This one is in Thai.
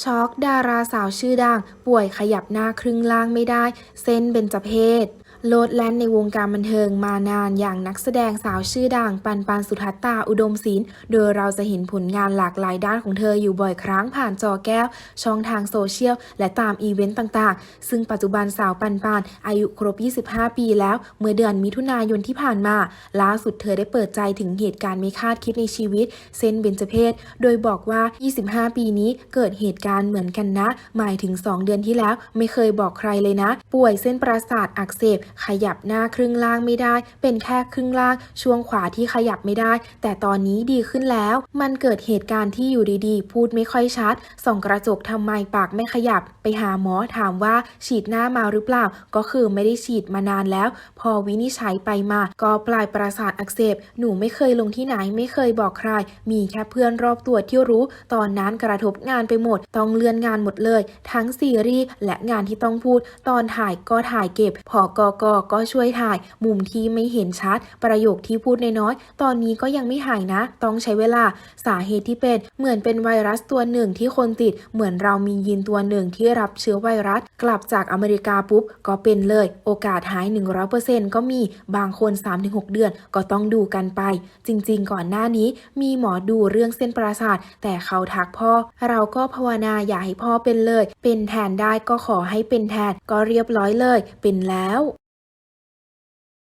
ช็อกดาราสาวชื่อดัง ป่วยขยับหน้าครึ่งล่างไม่ได้ เส้นเบญจเพศ โลดแล่นในวงการบันเทิงมานานอย่างนักแสดงสาวชื่อดังปันปันสุทัตตาอุดมศิลป์โดยเราจะเห็นผลงานหลากหลายด้านของเธออยู่บ่อยครั้งผ่านจอแก้ว ช่องทางโซเชียล และตามอีเวนต์ต่างๆ ซึ่งปัจจุบันสาวปันปันอายุครบ 25 ปีแล้ว เมื่อเดือนมิถุนายนที่ผ่านมาล่าสุดเธอได้เปิดใจถึงเหตุการณ์ไม่คาดคิดในชีวิต เส้นเบญจเพศโดยบอกว่า 25 ปีนี้เกิดเหตุการณ์เหมือนกันนะ หมายถึง 2 เดือนที่แล้ว ไม่เคยบอกใครเลยนะ ป่วยเส้นประสาทอักเสบขยับหน้าครึ่งล่างไม่ได้ เป็นแค่ครึ่งล่างช่วงขวาที่ขยับไม่ได้ แต่ตอนนี้ดีขึ้นแล้ว มันเกิดเหตุการณ์ที่อยู่ดีๆ พูดไม่ค่อยชัด ส่องกระจกทำไมปากไม่ขยับ ไปหาหมอถามว่าฉีดหน้ามาหรือเปล่า ก็คือไม่ได้ฉีดมานานแล้ว พอวินิจฉัยไปมา ก็ปลายประสาทอักเสบ หนูไม่เคยลงที่ไหนไม่เคยบอกใคร มีแค่เพื่อนรอบตัวที่รู้ ตอนนั้นกระทบงานไปหมด ต้องเลื่อนงานหมดเลย ทั้งซีรีส์และงานที่ต้องพูด ตอนถ่ายก็ถ่ายเก็บ พอกกก็ช่วยถ่ายมุมที่ไม่เห็นชัด ประโยคที่พูดน้อยๆตอนนี้ก็ยังไม่หายนะ ต้องใช้เวลาสาเหตุที่เป็นเหมือนเป็นไวรัสตัวหนึ่งที่คนติด เหมือนเรามียีนตัวหนึ่งที่รับเชื้อไวรัส กลับจากอเมริกาปุ๊บ ก็เป็นเลย โอกาสหาย 100%ก็มีบางคน 3-6 เดือนก็ต้องดูกันไป จริงๆ ก่อนหน้านี้ มีหมอดูเรื่องเส้นประสาท แต่เขาทักพ่อ เราก็ภาวนาอย่าให้พ่อเป็นเลย เป็นแทนได้ก็ขอให้เป็นแทนก็เรียบร้อยเลย เป็นแล้ว